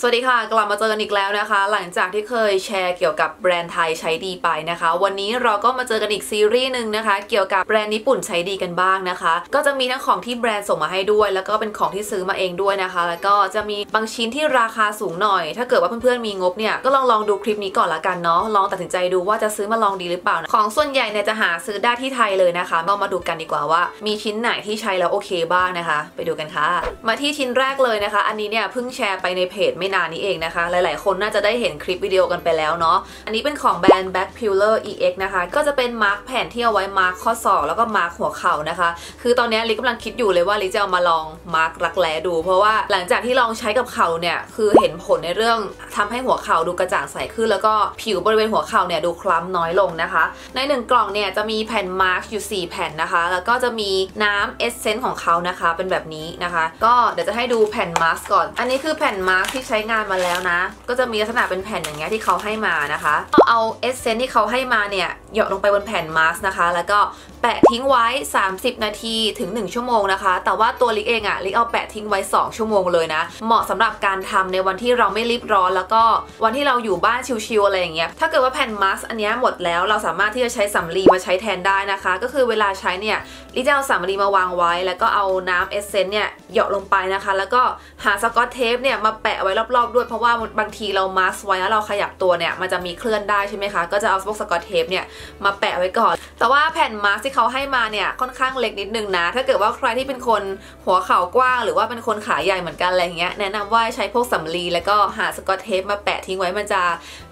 สวัสดีค่ะ กลับมาเจอกันอีกแล้วนะคะ หลังจากที่เคยแชร์เกี่ยวกับแบรนด์ไทยใช้ดีไปนะคะ วันนี้เราก็มาเจอกันอีกซีรีส์หนึ่งนะคะ เกี่ยวกับแบรนด์ญี่ปุ่นใช้ดีกันบ้างนะคะ ก็จะมีทั้งของที่แบรนด์ส่งมาให้ด้วย แล้วก็เป็นของที่ซื้อมาเองด้วยนะคะ แล้วก็จะมีบางชิ้นที่ราคาสูงหน่อย ถ้าเกิดว่าเพื่อนๆมีงบเนี่ยก็ลองลองดูคลิปนี้ก่อนละกันเนาะลองตัดสินใจดูว่าจะซื้อมาลองดีหรือเปล่านะของส่วนใหญ่เนี่ยจะหาซื้อได้ที่ไทยเลยนะคะก็มาดูกันดีกว่าว่า มีชิ้นไหนที่ใช้แล้วโอเคบ้างนะคะ ไปดูกันค่ะ มาที่ชิ้นแรกเลยนะคะ อันนี้เนี่ยเพิ่งแชร์ไปในเพจไม่นานนี้เองนะคะ หลายๆ คนน่าจะได้เห็นคลิปวิดีโอกันไปแล้วเนาะ อันนี้เป็นของแบรนด์ Back Pillar EX นะคะ ก็จะเป็นมาร์กแผ่นที่เอาไว้มาร์กข้อศอกแล้วก็มาร์กหัวเข่านะคะ คือตอนนี้ลิกำลังคิดอยู่เลยว่าลิจะเอามาลองมาร์กรักแร้ดู เพราะว่าหลังจากที่ลองใช้กับเข่าเนี่ยคือเห็นผลในเรื่องทำให้หัวเข่าดูกระจ่างใสขึ้น แล้วก็ผิวบริเวณหัวเข่าเนี่ยดูคล้ำน้อยลงนะคะ ในหนึ่งกล่องเนี่ยจะมีแผ่นมาร์กอยู่4 แผ่นนะคะ แล้วก็จะมีน้ำเอสเซนต์ของเขานะคะ เป็นแบบนี้นะคะ ก็เดี๋ยวจะให้ดูแผ่นมาร์กก่อน อันนี้คือแผ่นมาร์กที่ใช้ช้งานมาแล้วนะ ก็จะมีลักษณะเป็นแผ่นอย่างเงี้ยที่เขาให้มานะคะเอาเอสเซนต์ที่เขาให้มาเนี่ยหยดลงไปบนแผ่นมาส์กนะคะ แล้วก็ แปะทิ้งไว้ 30 นาทีถึง 1 ชั่วโมงนะคะ แต่ว่าตัวลิกเองอะลิกเอาแปะทิ้งไว้ 2 ชั่วโมงเลยนะ เหมาะสำหรับการทำในวันที่เราไม่รีบร้อน แล้วก็วันที่เราอยู่บ้านชิวๆอะไรอย่างเงี้ย ถ้าเกิดว่าแผ่นมาร์อันนี้หมดแล้วเราสามารถที่จะใช้สำลีมาใช้แทนได้นะคะ ก็คือเวลาใช้เนี่ยลิจะเอาสำลีมาวางไว้ แล้วก็เอาน้ำเอสเซนต์เนี่ยหยดลงไปนะคะ แล้วก็หาสกอตเทปเนี่ยมาแปะไว้รอบๆด้วยเพราะว่าบางทีเรามาร์ไว้แล้วเราขยับตัวเนี่ยมันจะมีเคลื่อนได้ใช่ไหมคะก็จะเอาพวกสกอตเทปเนี่ยมาแปะไว้ก่อน แต่ว่าแผ่นมาร์กที่เขาให้มาเนี่ยค่อนข้างเล็กนิดนึงนะ ถ้าเกิดว่าใครที่เป็นคนหัวเข่ากว้าง หรือว่าเป็นคนขาใหญ่เหมือนกันอะไรเงี้ยแนะนำว่าใช้พวกสำลีแล้วก็หาสกอตเทปมาแปะทิ้งไว้มันจะ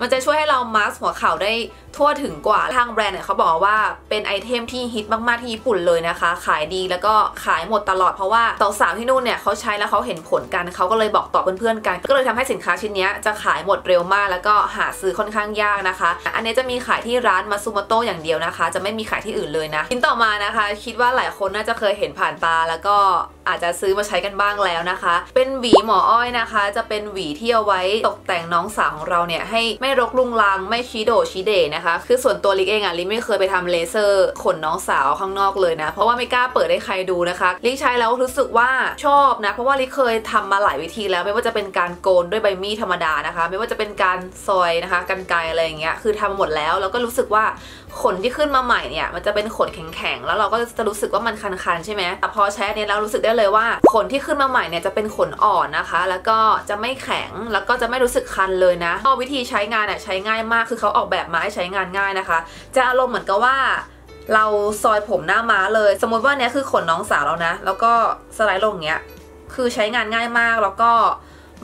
มันจะช่วยให้เรามาร์กหัวเข่าได้ทั่วถึงกว่าทางแบรนด์เนี่ยเขาบอกว่าเป็นไอเทมที่ฮิตมากๆที่ญี่ปุ่นเลยนะคะ ขายดีแล้วก็ขายหมดตลอดเพราะว่าสาวๆที่นู่นเนี่ยเขาใช้แล้วเขาเห็นผลกันเขาก็เลยบอกต่อเพื่อนๆกัน ก็เลยทำให้สินค้าชิ้นนี้จะขายหมดเร็วมาก แล้วก็หาซื้อค่อนข้างยากนะคะ อันนี้จะมีขายที่ร้านมาซูโมโตอย่างเดียวนะคะ จะไม่มีขายที่อื่นเลยนะชิ้นต่อมานะคะ คิดว่าหลายคนน่าจะเคยเห็นผ่านตาแล้วก็อาจจะซื้อมาใช้กันบ้างแล้วนะคะ เป็นหวีหมออ้อยนะคะ จะเป็นหวีที่เอาไว้ตกแต่งน้องสาวของเราเนี่ยให้ไม่รกลุงลังไม่ชี้โดชี้เดนะคะ คือส่วนตัวลิกเองอะลิกไม่เคยไปทำเลเซอร์ขนน้องสาวข้างนอกเลยนะ เพราะว่าไม่กล้าเปิดให้ใครดูนะคะ ลิกใช้แล้วรู้สึกว่าชอบนะ เพราะว่าลิกเคยทำมาหลายวิธีแล้วไม่ว่าจะเป็นการโกนด้วยใบมีดธรรมดานะคะ ไม่ว่าจะเป็นการซอยนะคะกันไกอะไรอย่างเงี้ยคือทำหมดแล้วแล้วก็รู้สึกว่าขนที่ขึ้นมาใหม่เนี่ยมันจะเป็นขนแข็งๆแล้วเราก็จะรู้สึกว่ามันคันๆใช่ไหมแต่พอใช้อันนี้แล้วรู้สึกได้เลยว่าขนที่ขึ้นมาใหม่เนี่ยจะเป็นขนอ่อนนะคะ แล้วก็จะไม่แข็งแล้วก็จะไม่รู้สึกคันเลยนะก็วิธีใช้งานเนี่ยใช้ง่ายมากคือเขาออกแบบมาให้ใช้งานง่ายนะคะ จะอารมณ์เหมือนกับว่าเราซอยผมหน้าม้าเลย สมมติว่าเนี้ยคือขนน้องสาวแล้วนะ แล้วก็สไลด์ลงเงี้ย คือใช้งานง่ายมากแล้วก็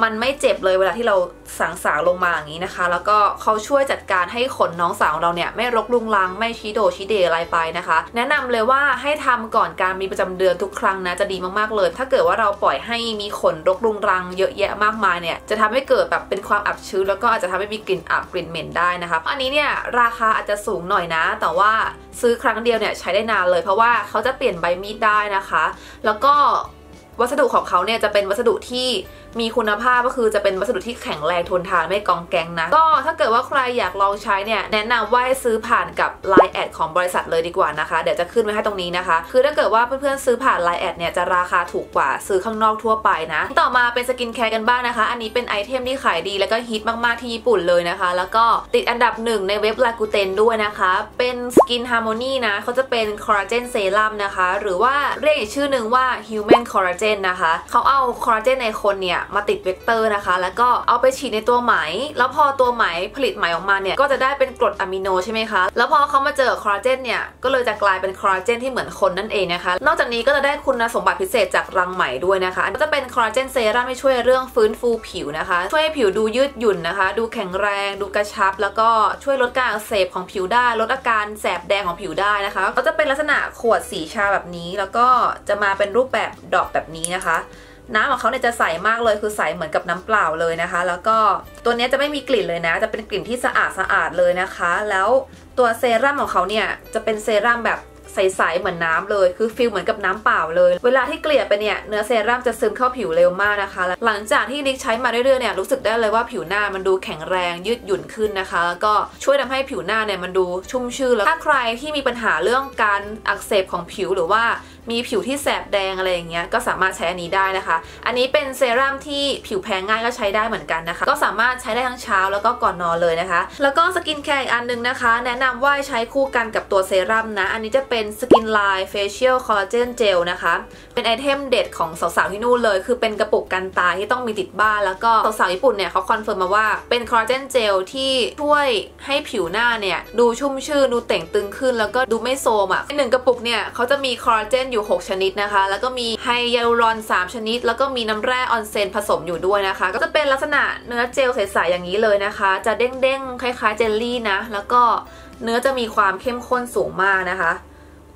มันไม่เจ็บเลยเวลาที่เราสางสางลงมาอย่างนี้นะคะ แล้วก็เขาช่วยจัดการให้ขนน้องสาวเราเนี่ยไม่รกลุงลังไม่ชี้โดชี้เดอะไรไปนะคะ แนะนำเลยว่าให้ทำก่อนการมีประจำเดือนทุกครั้งนะจะดีมากๆเลย ถ้าเกิดว่าเราปล่อยให้มีขนรกลุงรังเยอะแยะมากมายเนี่ยจะทำให้เกิดแบบเป็นความอับชื้นแล้วก็อาจจะทำให้มีกลิ่นอับกลิ่นเหม็นได้นะคะอันนี้เนี่ยราคาอาจจะสูงหน่อยนะ แต่ว่าซื้อครั้งเดียวเนี่ยใช้ได้นานเลยเพราะว่าเขาจะเปลี่ยนใบมีดได้นะคะ แล้วก็วัสดุของเขาเนี่ยจะเป็นวัสดุที่มีคุณภาพก็คือจะเป็นวัสดุที่แข็งแรงทนทานไม่กองแกงนะ ก็ถ้าเกิดว่าใครอยากลองใช้เนี่ยแนะนำว่าให้ซื้อผ่านกับ Line แอดของบริษัทเลยดีกว่านะคะ เดี๋ยวจะขึ้นไว้ให้ตรงนี้นะคะ คือถ้าเกิดว่าเพื่อนๆซื้อผ่าน Line แอดเนี่ยจะราคาถูกกว่าซื้อข้างนอกทั่วไปนะ ต่อมาเป็นสกินแคร์กันบ้างนะคะ อันนี้เป็นไอเทมที่ขายดีแล้วก็ฮิตมากๆที่ญี่ปุ่นเลยนะคะ แล้วก็ติดอันดับหนึ่งในเว็บลากูเตนด้วยนะคะ เป็นสกินฮาร์โมนีนะเขาจะเป็นคอลลาเจนเซรั่มนะคะ หรือว่าเรียกอีกชื่อหนึ่งว่า human collagen นะคะเขาเอาคอลลาเจนในคนเนี่ยมาติดเวกเตอร์นะคะ แล้วก็เอาไปฉีดในตัวไหม แล้วพอตัวไหมผลิตไหมออกมาเนี่ยก็จะได้เป็นกรดอะมิโนใช่ไหมคะ แล้วพอเขามาเจอคอลลาเจนเนี่ยก็เลยจะกลายเป็นคอลลาเจนที่เหมือนคนนั่นเองนะคะ นอกจากนี้ก็จะได้คุณสมบัติพิเศษจากรังไหมด้วยนะคะก็จะเป็นคอลลาเจนเซรั่มที่ช่วยเรื่องฟื้นฟูผิวนะคะ ช่วยให้ผิวดูยืดหยุ่นนะคะ ดูแข็งแรง ดูกระชับ แล้วก็ช่วยลดการอักเสบของผิวได้ ลดอาการแสบแดงของผิวได้นะคะก็จะเป็นลักษณะขวดสีชาแบบนี้ แล้วก็จะมาเป็นรูปแบบดอกแบบนี้นะคะ น้ำของเขาเนี่ยจะใสมากเลยคือใสเหมือนกับน้ำเปล่าเลยนะคะ แล้วก็ตัวนี้จะไม่มีกลิ่นเลยนะ จะเป็นกลิ่นที่สะอาดสะอาดเลยนะคะ แล้วตัวเซรั่มของเขาเนี่ยจะเป็นเซรั่มแบบใสๆเหมือนน้ำเลย คือฟิลเหมือนกับน้ำเปล่าเลย เวลาที่เกลี่ยไปเนี่ยเนื้อเซรั่มจะซึมเข้าผิวเร็วมากนะคะ หลังจากที่นิกใช้มาเรื่อยๆเนี่ยรู้สึกได้เลยว่าผิวหน้ามันดูแข็งแรงยืดหยุ่นขึ้นนะคะ แล้วก็ช่วยทำให้ผิวหน้าเนี่ยมันดูชุ่มชื่นแล้วถ้าใครที่มีปัญหาเรื่องการอักเสบของผิวหรือว่า มีผิวที่แสบแดงอะไรอย่างเงี้ยก็สามารถใช้อันนี้ได้นะคะ อันนี้เป็นเซรั่มที่ผิวแพ้ง่ายก็ใช้ได้เหมือนกันนะคะ ก็สามารถใช้ได้ทั้งเช้าแล้วก็ก่อนนอนเลยนะคะ แล้วก็สกินแคร์อีกอันนึงนะคะ แนะนำว่าใช้คู่กันกับตัวเซรั่มนะ อันนี้จะเป็นสกินไลน์เฟเชียลคอลลาเจนเจลนะคะ เป็นไอเทมเด็ดของสาวๆที่นู่นเลย คือเป็นกระปุกกันตายที่ต้องมีติดบ้าน แล้วก็สาวๆญี่ปุ่นเนี่ยเขาคอนเฟิร์มมาว่าเป็นคอลลาเจนเจลที่ช่วยให้ผิวหน้าเนี่ยดูชุ่มชื่นดูเต่งตึงขึ้น แล้วก็ดูไม่โซมอะในหนึ่งกระปุกเนี่ยเขาจะมีคอลลาเจนอยู่ 6 ชนิดนะคะ แล้วก็มีไฮยาลูรอน 3 ชนิด แล้วก็มีน้ำแร่ออนเซนผสมอยู่ด้วยนะคะ ก็จะเป็นลักษณะเนื้อเจลใสๆอย่างนี้เลยนะคะ จะเด้งๆคล้ายๆเจลลี่นะ แล้วก็เนื้อจะมีความเข้มข้นสูงมากนะคะ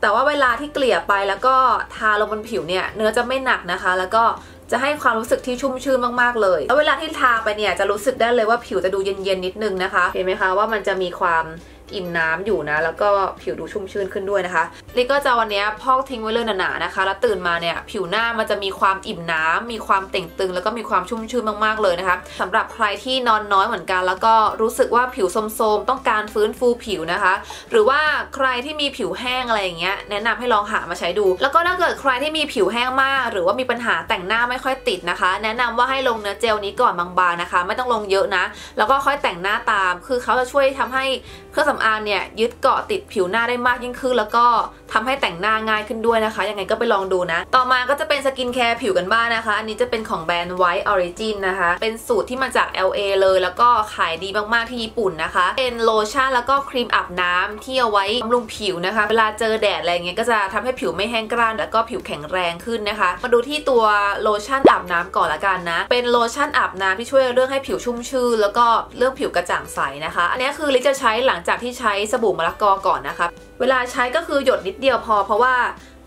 แต่ว่าเวลาที่เกลี่ยไปแล้วก็ทาลงบนผิวเนี่ยเนื้อจะไม่หนักนะคะ แล้วก็จะให้ความรู้สึกที่ชุ่มชื่นมากๆเลย แล้วเวลาที่ทาไปเนี่ยจะรู้สึกได้เลยว่าผิวจะดูเย็นๆนิดนึงนะคะ เห็นไหมคะว่ามันจะมีความ อิ่มน้ำอยู่นะ แล้วก็ผิวดูชุ่มชื่นขึ้นด้วยนะคะลิก็จะวันนี้พอกทิ้งไว้เลยหนาๆนะคะ แล้วตื่นมาเนี่ยผิวหน้ามันจะมีความอิ่มน้ำมีความเต่งตึง แล้วก็มีความชุ่มชื่นมากๆเลยนะคะสำหรับใครที่นอนน้อยเหมือนกัน แล้วก็รู้สึกว่าผิวโทรมๆ ต้องการฟื้นฟูผิวนะคะ หรือว่าใครที่มีผิวแห้งอะไรอย่างเงี้ยแนะนำให้ลองหามาใช้ดู แล้วก็ถ้าเกิดใครที่มีผิวแห้งมาก หรือว่ามีปัญหาแต่งหน้าไม่ค่อยติดนะคะ แนะนำว่าให้ลงเนื้อเจลนี้ก่อนบางๆนะคะ ไม่ต้องลงเยอะนะ แล้วก็ค่อยแต่งหน้าตาม คือเขาจะช่วยทำให้เครื่องสำอางเนี่ยยึดเกาะติดผิวหน้าได้มากยิ่งขึ้น แล้วก็ทำให้แต่งหน้าง่ายขึ้นด้วยนะคะ ยังไงก็ไปลองดูนะ ต่อมาก็จะเป็นสกินแคร์ผิวกันบ้างนะคะ อันนี้จะเป็นของแบรนด์ White Origin นะคะ เป็นสูตรที่มาจาก LA เลย แล้วก็ขายดีมากๆที่ญี่ปุ่นนะคะ เป็นโลชั่นแล้วก็ครีมอาบน้ำที่เอาไว้บำรุงผิวนะคะ เวลาเจอแดดอะไรเงี้ยก็จะทำให้ผิวไม่แห้งกร้านแล้วก็ผิวแข็งแรงขึ้นนะคะ มาดูที่ตัวโลชั่นอาบน้ำก่อนละกันนะ เป็นโลชั่นอาบน้ำที่ช่วยเรื่องให้ผิวชุ่มชื่นแล้วก็เรื่องผิวกระจ่างใสนะคะ อันนี้คือลิจะใช้หลังจากที่ใช้สบู่มะละกอก่อนนะคะเวลาใช้ก็คือหยดนิดเดียวพอ เพราะว่า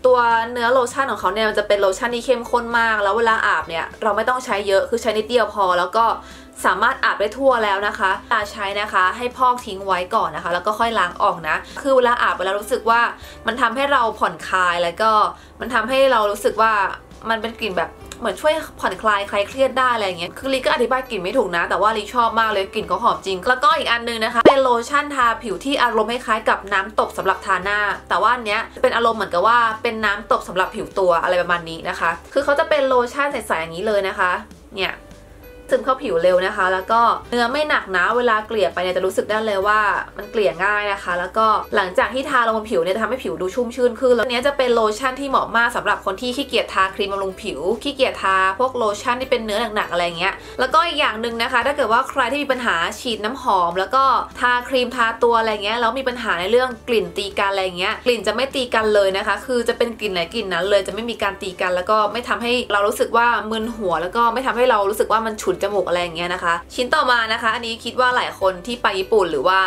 ตัวเนื้อโลชั่นของเขาเนี่ยมันจะเป็นโลชั่นที่เข้มข้นมาก แล้วเวลาอาบเนี่ยเราไม่ต้องใช้เยอะคือใช้นิดเดียวพอ แล้วก็สามารถอาบได้ทั่วแล้วนะคะเวลาใช้นะคะให้พอกทิ้งไว้ก่อนนะคะ แล้วก็ค่อยล้างออกนะ คือเวลาอาบเวลารู้สึกว่ามันทำให้เราผ่อนคลายแล้วก็มันทำให้เรารู้สึกว่ามันเป็นกลิ่นแบบ เหมือนช่วยผ่อนคลายคลายเครียดได้อะไรอย่างเงี้ยคือลิก็อธิบายกลิ่นไม่ถูกนะ แต่ว่าลิชอบมากเลยกลิ่นก็หอมจริง แล้วก็อีกอันนึงนะคะ เป็นโลชั่นทาผิวที่อารมณ์คล้ายกับน้ำตบสำหรับทาหน้า แต่ว่าอันเนี้ยเป็นอารมณ์เหมือนกับว่าเป็นน้ำตบสำหรับผิวตัวอะไรประมาณนี้นะคะ คือเขาจะเป็นโลชั่นใสๆอย่างนี้เลยนะคะ เนี่ย ซึมเข้าผิวเร็วนะคะ แล้วก็เนื้อไม่หนักนะเวลาเกลี่ยไปเนี่ยจะรู้สึกได้เลยว่ามันเกลี่ยง่ายนะคะ แล้วก็หลังจากที่ทาลงบนผิวเนี่ยจะทำให้ผิวดูชุ่มชื่นขึ้นแล้วเนี้ยจะเป็นโลชั่นที่เหมาะมากสำหรับคนที่ขี้เกียจทาครีมบำรุงผิวขี้เกียจทาพวกโลชั่นที่เป็นเนื้อหนักๆอะไรเงี้ยแล้วก็อีกอย่างหนึ่งนะคะ ถ้าเกิดว่าใครที่มีปัญหาฉีดน้ำหอม แล้วก็ทาครีมทาตัวอะไรเงี้ยแล้วมีปัญหาในเรื่องกลิ่นตีกันอะไรเงี้ยกลิ่นจะไม่ตีกันเลยนะคะ คือจะเป็นกลิ่นไหนกลิ่นนั้นเลยจะไม่มีการตีกัน แล้วก็ไม่ทำให้เรารู้สึกว่ามึนหัว แล้วก็ไม่ทำให้เรารู้สึกว่ามันฉุนจมูกอะไรอย่างเงี้ยนะคะ ชิ้นต่อมานะคะ อันนี้คิดว่าหลายคนที่ไปญี่ปุ่นหรือว่า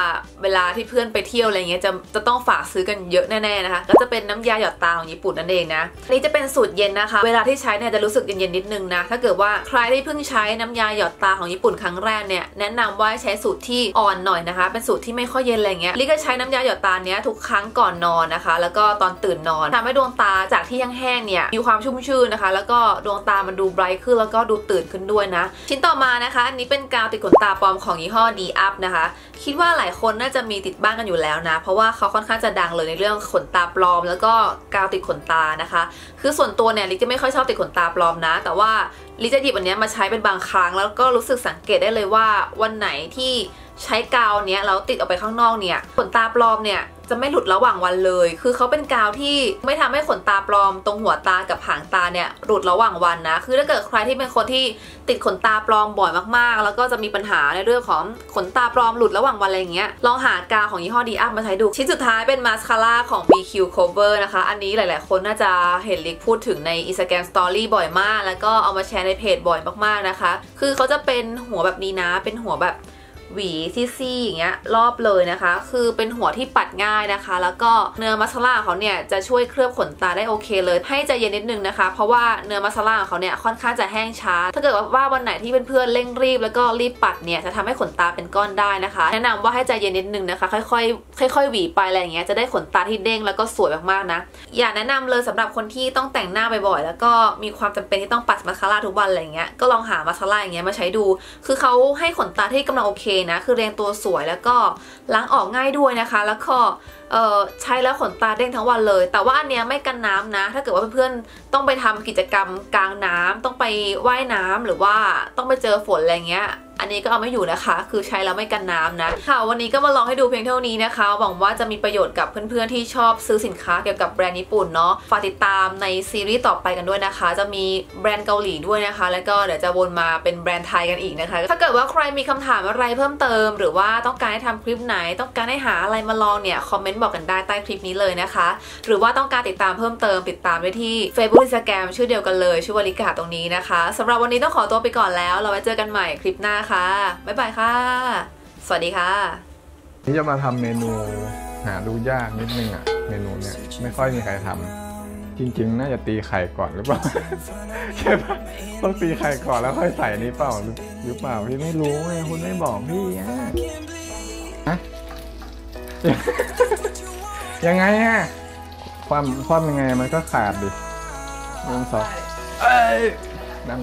เวลาที่เพื่อนไปเที่ยวอะไรเงี้ยจะจะต้องฝากซื้อกันเยอะแน่ๆนะคะก็จะเป็นน้ำยาหยอดตาของญี่ปุ่นนั่นเองนะอันนี้จะเป็นสูตรเย็นนะคะ เวลาที่ใช้เนี่ยจะรู้สึกเย็นๆนิดนึงนะถ้าเกิดว่าใครที่เพิ่งใช้น้ำยาหยอดตาของญี่ปุ่นครั้งแรกเนี่ยแนะนำว่าใช้สูตรที่อ่อนหน่อยนะคะ เป็นสูตรที่ไม่ค่อยเย็นอะไรเงี้ยลิก็ใช้น้ำยาหยอดตาเนี้ยทุกครั้งก่อนนอนนะคะ แล้วก็ตอนตื่นนอนทำให้ดวงตาจากที่ยังแห้งเนี่ยมีความชุ่มชื่นนะคะ แล้วก็ดวงตามันดูไบรท์ขึ้นแล้วก็ดูตื่นขึ้นด้วยนะชิ้นต่อมานะคะ อันนี้เป็นกาวติดขนตาปลอมของยี่ห้อ D Up นะคะ คิดว่าหลายคนน่าจะมีติดบ้านกันอยู่แล้วนะ เพราะว่าเขาค่อนข้างจะดังเลยในเรื่องขนตาปลอม แล้วก็กาวติดขนตานะคะ คือส่วนตัวเนี่ยลิจะไม่ค่อยชอบติดขนตาปลอมนะ แต่ว่าลิจะหยิบอันนี้มาใช้เป็นบางครั้ง แล้วก็รู้สึกสังเกตได้เลยว่าวันไหนที่ ใช้กาวเนี้ยแล้วติดออกไปข้างนอกเนี่ยขนตาปลอมเนี่ยจะไม่หลุดระหว่างวันเลย คือเขาเป็นกาวที่ไม่ทำให้ขนตาปลอมตรงหัวตากับหางตาเนี่ยหลุดระหว่างวันนะ คือถ้าเกิดใครที่เป็นคนที่ติดขนตาปลอมบ่อยมากๆ แล้วก็จะมีปัญหาในเรื่องของขนตาปลอมหลุดระหว่างวันอะไรอย่างเงี้ย ลองหากาวของยี่ห้อดีอัพมาใช้ดู ชิ้นสุดท้ายเป็นมาสคาร่าของ BQ Cover นะคะ อันนี้หลายๆ คนน่าจะเห็นลิกพูดถึงใน Instagram Story บ่อยมาก แล้วก็เอามาแชร์ในเพจบ่อยมากๆนะคะ คือเขาจะเป็นหัวแบบนี้นะ เป็นหัวแบบ หวีซี่ๆอย่างเงี้ยรอบเลยนะคะ คือเป็นหัวที่ปัดง่ายนะคะ แล้วก็เนื้อมัสคาเขาเนี่ยจะช่วยเคลือบขนตาได้โอเคเลย ให้ใจเย็นนิดนึงนะคะ เพราะว่าเนื้อมัสคาของเขาเนี่ยค่อนข้างจะแห้งช้า ถ้าเกิดว่าวันไหนที่เพื่อนๆเร่งรีบ แล้วก็รีบปัดเนี่ยจะทำให้ขนตาเป็นก้อนได้นะคะ แนะนำว่าให้ใจเย็นนิดนึงนะคะ ค่อยๆค่อยๆหวีไปอะไรอย่างเงี้ยจะได้ขนตาที่เด้งแล้วก็สวยมากๆนะ อย่าแนะนำเลยสำหรับคนที่ต้องแต่งหน้าบ่อยๆแล้วก็มีความจำเป็นที่ต้องปัดมัสคาทุกวันอะไรเงี้ยก็ลองหามัสคาอย่างเงี้ยมาใช้ดู คือเขาให้ขนตาที่กำลังโอเคงนะ คือเรียงตัวสวยแล้วก็ล้างออกง่ายด้วยนะคะ แล้วก็ใช้แล้วขนตาเด้งทั้งวันเลย แต่ว่าอันเนี้ยไม่กันน้ำนะ ถ้าเกิดว่าเพื่อนๆต้องไปทำกิจกรรมกลางน้ำต้องไปว่ายน้ำหรือว่าต้องไปเจอฝนอะไรเงี้ย อันนี้ก็เอาไม่อยู่นะคะ คือใช้แล้วไม่กันน้ำนะค่ะวันนี้ก็มาลองให้ดูเพียงเท่านี้นะคะ หวังว่าจะมีประโยชน์กับเพื่อนๆที่ชอบซื้อสินค้าเกี่ยวกับแบรนด์ญี่ปุ่นเนาะฝากติดตามในซีรีส์ต่อไปกันด้วยนะคะ จะมีแบรนด์เกาหลีด้วยนะคะ แล้วก็เดี๋ยวจะวนมาเป็นแบรนด์ไทยกันอีกนะคะ ถ้าเกิดว่าใครมีคำถามอะไรเพิ่มเติม หรือว่าต้องการให้ทำคลิปไหน ต้องการให้หาอะไรมาลองเนี่ยคอมเมนต์บอกกันได้ใต้คลิปนี้เลยนะคะ หรือว่าต้องการติดตามเพิ่มเติมติดตามได้ที่ Facebook Instagram ชื่อเดียวกันเลย ชื่อวลิกาตรงนี้นะคะสำหรับวันนี้ต้องขอตัวไปก่อนแล้ว เราไว้เจอกันใหม่คลิปหน้าค่ะบ๊ายบายค่ะ สวัสดีค่ะ นี่จะมาทำเมนูหาดูยากนิดนึงอะ เมนูเนี้ยไม่ค่อยมีใครทำจริง ๆ น่าจะตีไข่ก่อนหรือเปล่าใช่ปะต้องตีไข่ก่อนแล้วค่อยใส่นี่เปล่าหรือหรือเปล่าพี่ไม่รู้ไงคุณไม่บอกพี่อะฮะยังไงอะความความยังไงมันก็ขาดดิลงสองเอ้ยนั่ง